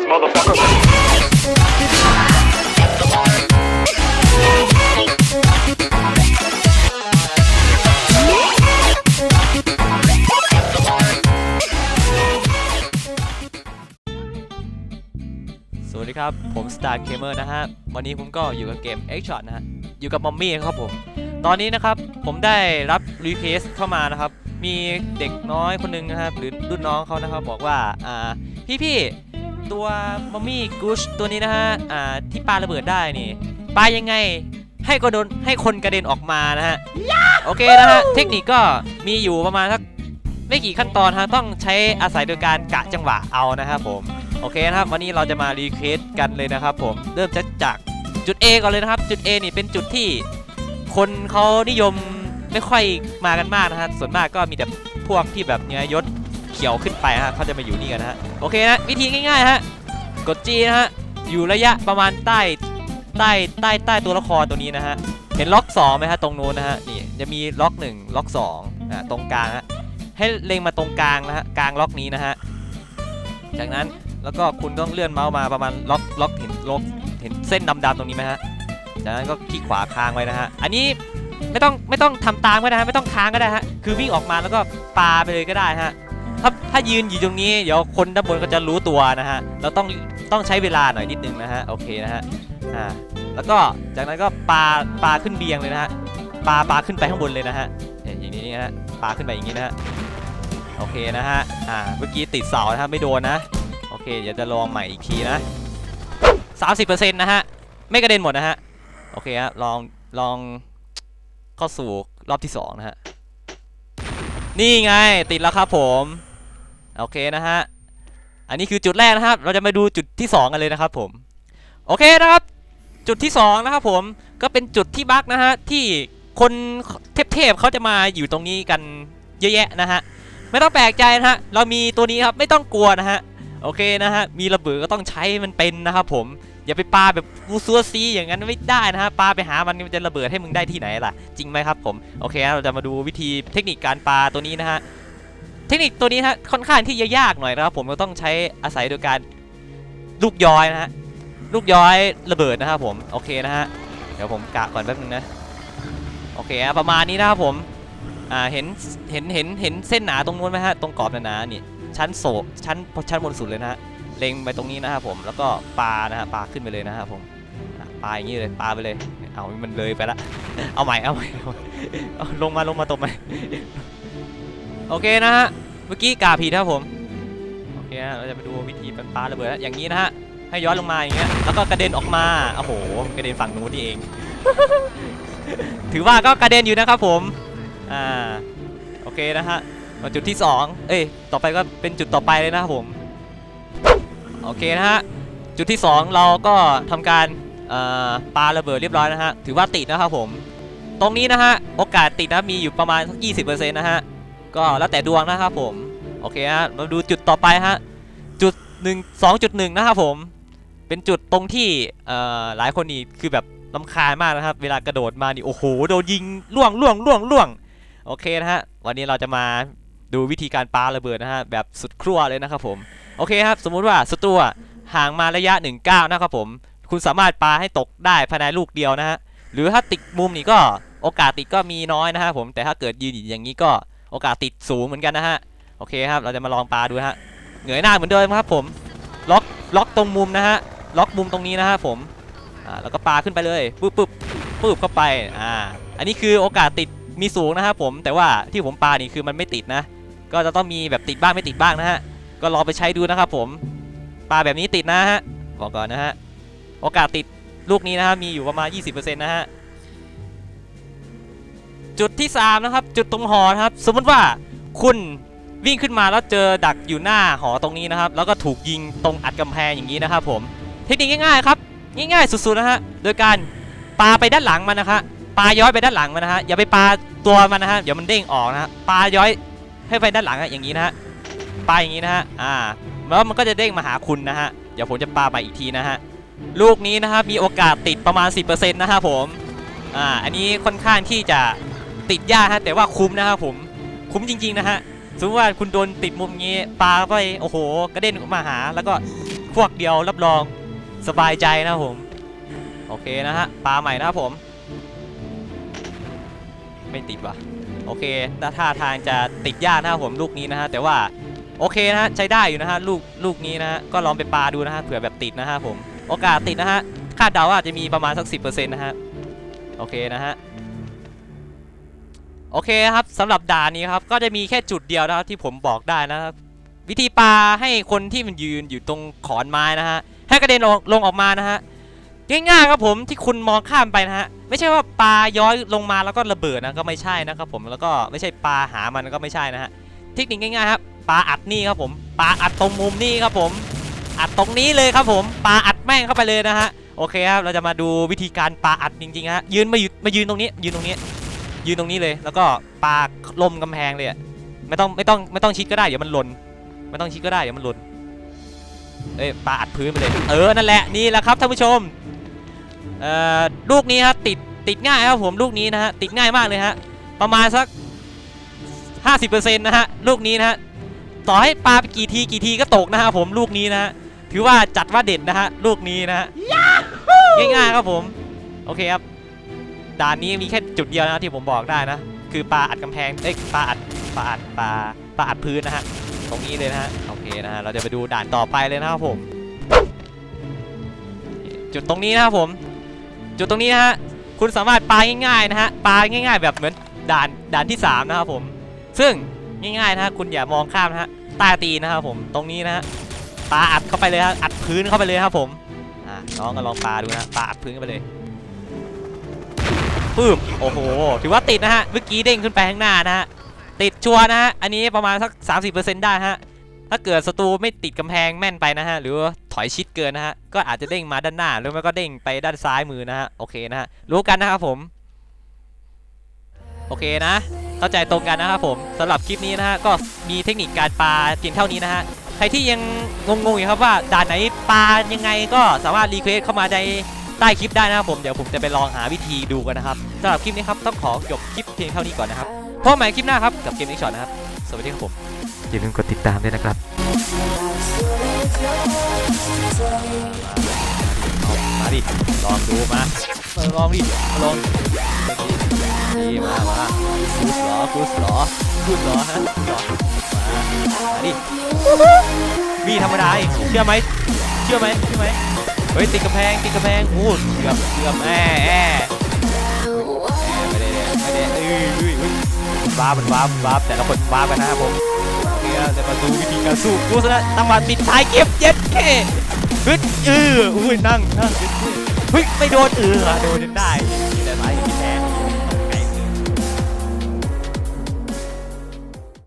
ass motherfucker. สวัสดีครับ ผม Star Gamer นะฮะ วันนี้ผมก็อยู่กับเกม X Shot นะฮะ อยู่กับมอมมี่ครับผม ตอนนี้นะครับ ผมได้รับรีเควสเข้ามานะครับ มีเด็กน้อยคนหนึงนะครับ หรือรุ่นน้องเขานะครับ บอกว่า อ่า พี่พี่ ตัวมอมมี่กูชตัวนี้นะฮะ อ่า ที่ปาระเบิดได้นี่ปายังไง ให้ก็โดนให้คนกระเด็นออกมานะฮะ โอเคนะฮะ เทคนิคก็มีอยู่ประมาณสักไม่กี่ขั้นตอนฮะ ต้องใช้อาศัยโดยการกะจังหวะเอานะครับผม โอเคนะครับ วันนี้เราจะมารีเควสกันเลยนะครับผม เริ่มจากจากจุด A ก่อนเลยนะครับ จุด A นี่เป็นจุดที่คนเขานิยมไม่ค่อยมากันมากนะฮะ ส่วนมากก็มีแต่พวกที่แบบเนี่ยยศ ขียวขึ้นไปฮะเขาจะมาอยู่นี่กันนะฮะโอเคนะวิธีง่ายๆฮะกด G นะฮะอยู่ระยะประมาณใต้ใต้ใต้ใต้ตัวละครตัวนี้นะฮะเห็นล็อก2ไหมฮะตรงนู้นนะฮะนี่จะมีล็อก 1 ล็อก2อ่าตรงกลางฮะให้เล็งมาตรงกลางนะฮะกลางล็อกนี้นะฮะจากนั้นแล้วก็คุณต้องเลื่อนเมาส์มาประมาณล็อกล็อกเห็นล็อกเห็นเส้นดำๆตรงนี้ไหมฮะจากนั้นก็คลิกขวาค้างไว้นะฮะอันนี้ไม่ต้องไม่ต้องทำตามก็ได้ฮะไม่ต้องค้างก็ได้ฮะคือวิ่งออกมาแล้วก็ปาไปเลยก็ได้ฮะ ถ้าถ้ายืนอยู่ตรงนี้เดี๋ยวคนด้านบนก็จะรู้ตัวนะฮะ เราต้องต้องใช้เวลาหน่อยนิดนึงนะฮะ โอเคนะฮะ อ่า แล้วก็จากนั้นก็ปาปาขึ้นเบียงเลยนะฮะปาปาขึ้นไปข้างบนเลยนะฮะอย่างนี้นะฮะปาขึ้นไปอย่างนี้นะฮะ โอเคนะฮะ อ่า เมื่อกี้ติดเสานะฮะไม่โดนนะ โอเค เดี๋ยวจะลองใหม่อีกทีนะ30%นะฮะ ไม่กระเด็นหมดนะฮะ โอเคฮะ ลองลองเข้าสู่รอบที่2นะฮะ นี่ไงติดแล้วครับผม โอเคนะฮะ อันนี้คือจุดแรกนะครับ เราจะมาดูจุดที่ 2 กันเลยนะครับผม โอเคนะครับ จุดที่ 2 นะครับผม ก็เป็นจุดที่บั๊กนะฮะ ที่คนเทพๆเขาจะมาอยู่ตรงนี้กันเยอะแยะนะฮะ ไม่ต้องแปลกใจนะฮะ เรามีตัวนี้ครับ ไม่ต้องกลัวนะฮะ โอเคนะฮะ มีระเบิดก็ต้องใช้มันเป็นนะครับผม อย่าไปปาแบบฟูซัวซีอย่างนั้นไม่ได้นะฮะ ปาไปหามันมันจะระเบิดให้มึงได้ที่ไหนล่ะ จริงไหมครับผม โอเคเราจะมาดูวิธีเทคนิคการปาตัวนี้นะฮะ เทคนิคตัวนี้ฮะค่อนข้างที่จะยากหน่อยนะครับผมเราต้องใช้อาศัยโดยการลูกย้อยนะฮะลูกย้อยระเบิดนะครับผมโอเคนะฮะเดี๋ยวผมกะก่อนแป๊บนึงนะโอเคประมาณนี้นะครับผมอ่าเห็นเห็นเห็นเห็นเส้นหนาตรงนู้นไหมฮะตรงกรอบหนาๆนี่ชั้นโศกชั้นชั้นบนสุดเลยนะฮะเล็งไปตรงนี้นะครับผมแล้วก็ปานะฮะปาขึ้นไปเลยนะครับผมอะปาอย่างนี้เลยปาไปเลยเอามันเลยไปละเอาใหม่เอาใหม่เอาลงมาลงมาตบใหม่ โอเคนะฮะ เมื่อกี้กาผิดนะครับผม โอเคฮะเราจะไปดูวิธีปาระเบิดแล้วอย่างนี้นะฮะ ให้ย้อนลงมาอย่างเงี้ย แล้วก็กระเด็นออกมา โอ้โห กระเด็นฝั่งนู้นนี่เอง ถือว่าก็กระเด็นอยู่นะครับผม อ่า โอเคนะฮะ มาจุดที่ 2 เอ้ย ต่อไปก็เป็นจุดต่อไปเลยนะครับผม โอเคนะฮะ จุดที่ 2 เราก็ทำการเอ่อปาระเบิดเรียบร้อยนะฮะ ถือว่าติดนะครับผม ตรงนี้นะฮะ โอกาสติดนะมีอยู่ประมาณสัก20%นะฮะ ก็แล้วแต่ดวงนะครับผม โอเคฮะ มาดูจุดต่อไปฮะ จุด1 2.1นะครับผม เป็นจุดตรงที่เอ่อหลายคนนี่คือแบบลำคาญมากนะครับ เวลากระโดดมานี่โอ้โหโดนยิงล่วงล่วงล่วงล่วง โอเคนะฮะ วันนี้เราจะมาดูวิธีการปาระเบิดนะฮะแบบสุดครัวเลยนะครับผม โอเคครับ สมมุติว่าศัตรูอะห่างมาระยะ 1 9 นะครับผม คุณสามารถปาให้ตกได้ภายในลูกเดียวนะฮะ หรือถ้าติดมุมนี่ก็โอกาสติดก็มีน้อยนะฮะผม แต่ถ้าเกิดยืนอย่างนี้ก็ โอกาสติดสูงเหมือนกันนะฮะ โอเคครับ เราจะมาลองปลาดูฮะ เหงยหน้าเหมือนเดิมครับผม ล็อก ล็อกตรงมุมนะฮะ ล็อกมุมตรงนี้นะฮะผม อ่า แล้วก็ปลาขึ้นไปเลยปึ๊บปึ๊บปึ๊บเข้าไป อ่า อันนี้คือโอกาสติดมีสูงนะครับผม แต่ว่าที่ผมปลานี่คือมันไม่ติดนะ ก็จะต้องมีแบบติดบ้างไม่ติดบ้างนะฮะ ก็ลองไปใช้ดูนะครับผม ปลาแบบนี้ติดนะฮะ บอกก่อนนะฮะ โอกาสติดลูกนี้นะฮะ มีอยู่ประมาณ 20%นะฮะ จุดที่ 3 นะครับ จุดตรงหอนะครับ สมมติว่าคุณวิ่งขึ้นมาแล้วเจอดักอยู่หน้าหอตรงนี้นะครับ แล้วก็ถูกยิงตรงอัดกำแพงอย่างนี้นะครับผมเทคนิคง่ายๆครับ ง่ายๆสุดๆนะฮะโดยการปาไปด้านหลังมันนะฮะปาย้อยไปด้านหลังมันนะฮะอย่าไปปาตัวมันนะฮะเดี๋ยวมันเด้งออกนะฮะปาย้อยให้ไปด้านหลังอะอย่างนี้นะฮะปาอย่างนี้นะฮะอ่าแล้วมันก็จะเด้งมาหาคุณนะฮะเดี๋ยวผมจะปาไปอีกทีนะฮะลูกนี้นะครับมีโอกาสติดประมาณ 10%นะครับผมอ่าอันนี้ค่อนข้างที่จะ ติดยากฮะแต่ว่าคุ้มนะครับผมคุ้มจริง ๆ นะฮะสมมติว่าคุณโดนติดมุมงี้ปาไปโอ้โห กระเด็นมาหา แล้วก็พวกเดียวรับรองสบายใจนะผม โอเคนะฮะปลาใหม่นะครับผม ไม่ติดว่ะโอเคถ้าท่าทางจะติดยากนะครับผมลูกนี้นะฮะแต่ว่าโอเคนะฮะใช้ได้อยู่นะฮะลูกลูกนี้นะฮะก็ลองไปปาดูนะฮะเผื่อแบบติดนะฮะผมโอกาสติดนะฮะคาดเดาว่าอาจจะมีประมาณสัก 10%นะฮะโอเคนะฮะ โอเคครับสำหรับด่านนี้ครับก็จะมีแค่จุดเดียวนะครับที่ผมบอกได้นะครับ วิธีปาให้คนที่มันยืนอยู่ตรงขอนไม้นะฮะให้กระเด็นลงลงออกมานะฮะง่ายๆครับผมที่คุณมองข้ามไปนะฮะไม่ใช่ว่าปลาย้อยลงมาแล้วก็ระเบิดนะก็ไม่ใช่นะครับผมแล้วก็ไม่ใช่ปลาหามันก็ไม่ใช่นะฮะเทคนิคง่ายๆครับปลาอัดนี่ครับผมปลาอัดตรงมุมนี่ครับผมอัดตรงนี้เลยครับผมปลาอัดแม่งเข้าไปเลยนะฮะโอเคครับเราจะมาดูวิธีการปลาอัดจริงๆฮะยืนมายืนมายืนตรงนี้ยืนตรงนี้ ยืนตรงนี้เลย แล้วก็ปลาลมกำแพงเลยอะไม่ต้องไม่ต้องไม่ต้องชิดก็ได้เดี๋ยวมันหล่นไม่ต้องชิดก็ได้เดี๋ยวมันหล่นเอ้ยปลาอัดพื้นไปเลยเออนั่นแหละนี่แหละครับท่านผู้ชมเอ่อลูกนี้ครับติดติดง่ายครับผมลูกนี้นะฮะติดง่ายมากเลยฮะประมาณสัก 50%นะฮะลูกนี้นะฮะต่อให้ปลาไปกี่ทีกี่ทีก็ตกนะฮะผมลูกนี้นะฮะถือว่าจัดว่าเด็ดนะฮะลูกนี้นะฮะง่ายๆครับผมโอเคครับ ด่านนี้มีแค่จุดเดียวนะที่ผมบอกได้นะ คือปลาอัดกำแพงเอ้ยปลาอัดปลาอัดปลาปลาอัดพื้นนะฮะตรงนี้เลยนะฮะโอเคนะฮะเราจะไปดูด่านต่อไปเลยนะครับผม จุดตรงนี้นะครับผม จุดตรงนี้นะฮะคุณสามารถปลาง่ายๆนะฮะปลาง่าย ๆ แบบเหมือนด่านด่านที่สามนะครับผม ซึ่งง่ายๆนะฮะคุณอย่ามองข้ามนะฮะใต้ตีนะครับผมตรงนี้นะฮะปลาอัดเข้าไปเลยครับอัดพื้นเข้าไปเลยครับผมอ่าน้องก็ลองปลาดูนะปลาอัดพื้นเข้าไปเลย ปื้มโอ้โห ถือว่าติดนะฮะ เมื่อกี้เด้งขึ้นไปข้างหน้านะฮะ ติดชัวนะฮะ อันนี้ประมาณสัก 30%ได้ฮะ ถ้าเกิดศัตรูไม่ติดกำแพงแม่นไปนะฮะ หรือถอยชิดเกินนะฮะ ก็อาจจะเด้งมาด้านหน้า หรือไม่ก็เด้งไปด้านซ้ายมือนะฮะ โอเคนะฮะ รู้กันนะครับผม โอเคนะ เข้าใจตรงกันนะครับผมสำหรับคลิปนี้นะฮะ ก็มีเทคนิคการปลาเพียงเท่านี้นะฮะ ใครที่ยังงงๆอยู่ครับว่าด่านไหนปลายังไงก็สามารถรีเควสเข้ามาใน ใต้คลิปได้นะครับผมเดี๋ยวผมจะไปลองหาวิธีดูกันนะครับสำหรับคลิปนี้ครับต้องขอจบคลิปเพียงเท่านี้ก่อนนะครับพบกันใหม่คลิปหน้าครับกับเกมนี้ช็อตนะครับสวัสดีครับผมอย่าลืมกดติดตามด้วยนะครับเอามาดิลองดูมามาลองดิมาลองดีมามากูสเหรอกูสเหรอกูสเหรอฮะกูสเหรอมามาดิมีธรรมดาเองเชื่อไหมเชื่อไหมเชื่อไหม เฮ้ยติดกระแพงติดกระแพงพูดเกือบเกือบแอ่แอ่แอไม่ได้ไม่ได้เอ้ยเฮ้ยเอ้ยว้าบมันว้าบว้าบแต่ละคนว้าบกันนะครับผมเนี่ยแต่มาดูวิธีการสู้กูซะตั้งมาปิดท้ายเก็บเย็ดแค่ฮึดเอออุ้ยนั่งนั่งเฮ้ยไม่โดนเออโดนจนได้